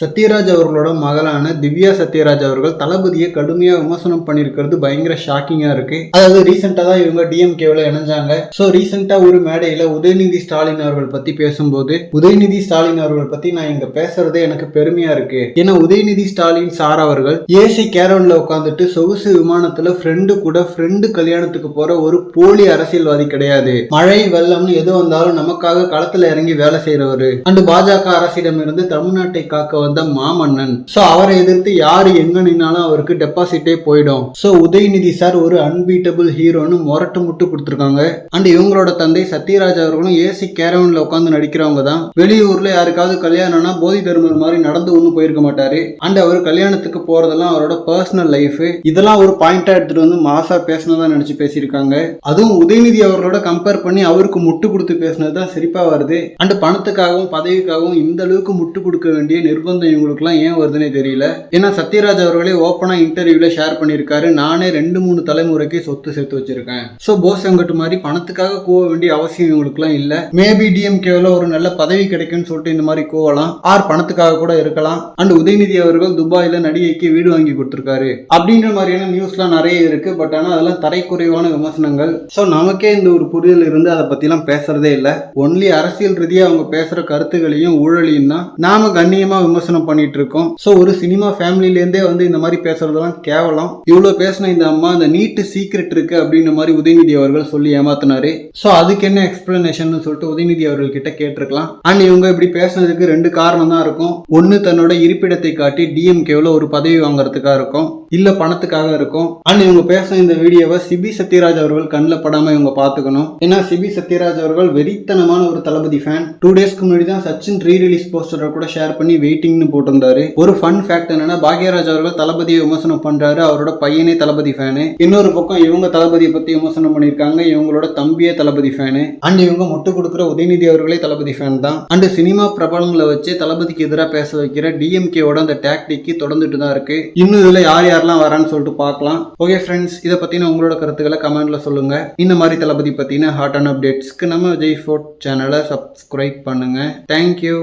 சத்யராஜ் அவர்களோட மகளான திவ்யா சத்யராஜ் அவர்கள் தளபதியை கடுமையா விமர்சனம் பண்ணியிருக்கிறது. பயங்கர ஷாக்கிங்கா இருக்கு. அதாவது ரீசெண்டா தான் இவங்க டிஎம்கேவில் இணைஞ்சாங்க. ஸோ ரீசெண்டா ஒரு மேடையில உதயநிதி ஸ்டாலின் அவர்கள் பத்தி பேசும்போது உதயநிதி ஸ்டாலின் அவர்கள் பத்தி நான் இங்க பேசுறதே எனக்கு பெருமையா இருக்கு. ஏன்னா உதயநிதி ஸ்டாலின் சார் அவர்கள் ஏசி கேரவன்ல உட்காந்துட்டு சொகுசு விமானத்துல ஃப்ரெண்டு கூட ஃப்ரெண்டு கல்யாணத்துக்கு போற ஒரு போலி அரசியல்வாதி கிடையாது. மழை வெள்ளம்னு எது வந்தாலும் நமக்காக களத்துல இறங்கி வேலை செய்கிறவர் அண்டு பாஜக அரசிடம் இருந்து தமிழ்நாட்டை காக்க வந்த மாமன்னன். சோ அவரை எதிர்த்து யாரு எங்க நின்னாலும் அவருக்கு டெபாசிட்டே போயிடும். சோ உதயநிதி சார் ஒரு அன்பீட்டபிள் ஹீரோன்னு முரட்டு முட்டு கொடுத்துருக்காங்க. அண்ட் இவங்களோட தந்தை சத்யராஜ் அவர்களும் ஏசி கேரவன்ல உட்காந்து நடிக்கிறவங்க தான். வெளியூர்ல யாருக்காவது கல்யாணம்னா போதி தர்மர் மாதிரி நடந்து ஒன்றும் போயிருக்க மாட்டாரு. அண்ட் அவர் கல்யாணத்துக்கு போறதெல்லாம் அவரோட பர்சனல் லைஃப் இதெல்லாம் ஒரு பாயிண்டா எடுத்துட்டு வந்து மாசா பேசினதா நினைச்சு பேசியிருக்காங்க. அதுவும் உதயநிதி அவர்களோட கம்பேர் பண்ணி அவருக்கு முட்டு கொடுத்து பேசினது தான் சிரிப்பா வருது. அண்ட் பணத்துக்காகவும் பதவிக்காகவும் இந்த அளவுக்கு முட்டு கொடுக்க வேண்டிய நிர்பந்தம் இவங்களுக்குலாம் ஏன் வருதுன்னே தெரியல. ஏன்னா சத்யராஜ் அவர்களே ஓப்பனாக இன்டர்வியூல ஷேர் பண்ணியிருக்காரு. நானே ரெண்டு மூணு தலைமுறைக்கு சொத்து சேர்த்து வச்சிருக்கேன். ஸோ போஸ் அங்கட்டு மாதிரி பணத்துக்காக கோவ வேண்டிய அவசியம் இவங்களுக்குலாம் இல்ல. மேபி டிஎம்கேவில் ஒரு நல்ல பதவி கிடைக்கும்னு சொல்லிட்டு இந்த மாதிரி கோவலாம். ஆர் பணத்துக்காக கூட இருக்கலாம். அண்ட் உதயநிதி அவர்கள் துபாயில் நடிகைக்கு வீடு வாங்கி கொடுத்துருக்காரு. அப்படின்ற மாதிரியான நியூஸ்லாம் நிறைய இருக்கு. பட் ஆனால் அதெல்லாம் தரைக்குறைவான விமர்சனங்கள். ஸோ நமக்கே இந்த ஒரு புரிதல் இருந்து அதை பற்றிலாம் பேசுறதே இல்லை. ஒன்லி அரசியல் ரீதியாக அவங்க பேசுகிற கருத்துகளையும் ஊழலையும் தான் நாம கண்ணியமாக விமர்சனம் பண்ணிட்டு இருக்கோம் ஸோ ஒரு சினிமா ஃபேமிலிலேருந்தே வந்து இந்த மாதிரி பேசுறதெல்லாம் கேவலம். இவ்வளோ பேசின இந்த அம்மா இந்த நீட்டு சீக்ரெட் இருக்கு அப்படின்ற மாதிரி உதயநிதி அவர்கள் சொல்லி ஏமாத்தினாரு. ஸோ அதுக்கு என்ன எக்ஸ்பிளனேஷன் சொல்லிட்டு உதயநிதி அவர்கள் கிட்ட கேட்டிருக்கலாம். அண்ட் இவங்க இப்படி பேசுனதுக்கு ரெண்டு காரணம் தான் இருக்கும். ஒன்று தன்னோட இருப்பிடத்தை காட்டி டிஎம்கேவில் ஒரு பதவி வாங்குறதுக்காக இருக்கும். இல்ல பணத்துக்காக இருக்கும். அண்ட் இவங்க பேசின இந்த வீடியோவை சிபி சத்யராஜ் அவர்கள் கண்ணில் படாம இவங்க பார்த்துக்கணும் ஏன்னா சிபி சத்யராஜ் அவர்கள் வெறித்தனமான ஒரு தளபதி ஃபேன் டூ டேஸ்க்கு முன்னாடி தான் சச்சின் ரீ ரிலீஸ் போஸ்டரை கூட ஷேர் பண்ணி வெயிட்டிங்னு போட்டிருந்தாரு. ஒரு ஃபன் ஃபேக்ட் என்னன்னா பாக்யராஜ் அவர்கள் தளபதியை விமர்சனம் பண்றாரு. அவரோட பையனே தளபதி ஃபேனு இன்னொரு பக்கம் இவங்க தளபதியை பத்தி விமர்சனம் பண்ணியிருக்காங்க. இவங்களோட தம்பியே தளபதி ஃபேனு அண்ட் இவங்க முட்டு கொடுக்குற உதயநிதி அவர்களே தளபதி ஃபேன் தான். அண்ட் சினிமா பிரபலங்களை வச்சு தளபதிக்கு எதிராக பேச வைக்கிற டிஎம்கேவோட அந்த டாக்டிக்கு தொடர்ந்துட்டு தான் இருக்கு. இன்னும் இதுல யார் யாரெல்லாம் வரான்னு சொல்லிட்டு பார்க்கலாம். ஓகே ஃப்ரெண்ட்ஸ் இதை பற்றின உங்களோட கருத்துக்களை கமெண்ட்ல சொல்லுங்க. இந்த மாதிரி தளபதி பத்தின ஹாட் அண்ட் அப்டேட்ஸ்க்கு நம்ம விஜய் ஃபோர்ட் சேனலை சப்ஸ்கிரைப் பண்ணுங்க. Thank you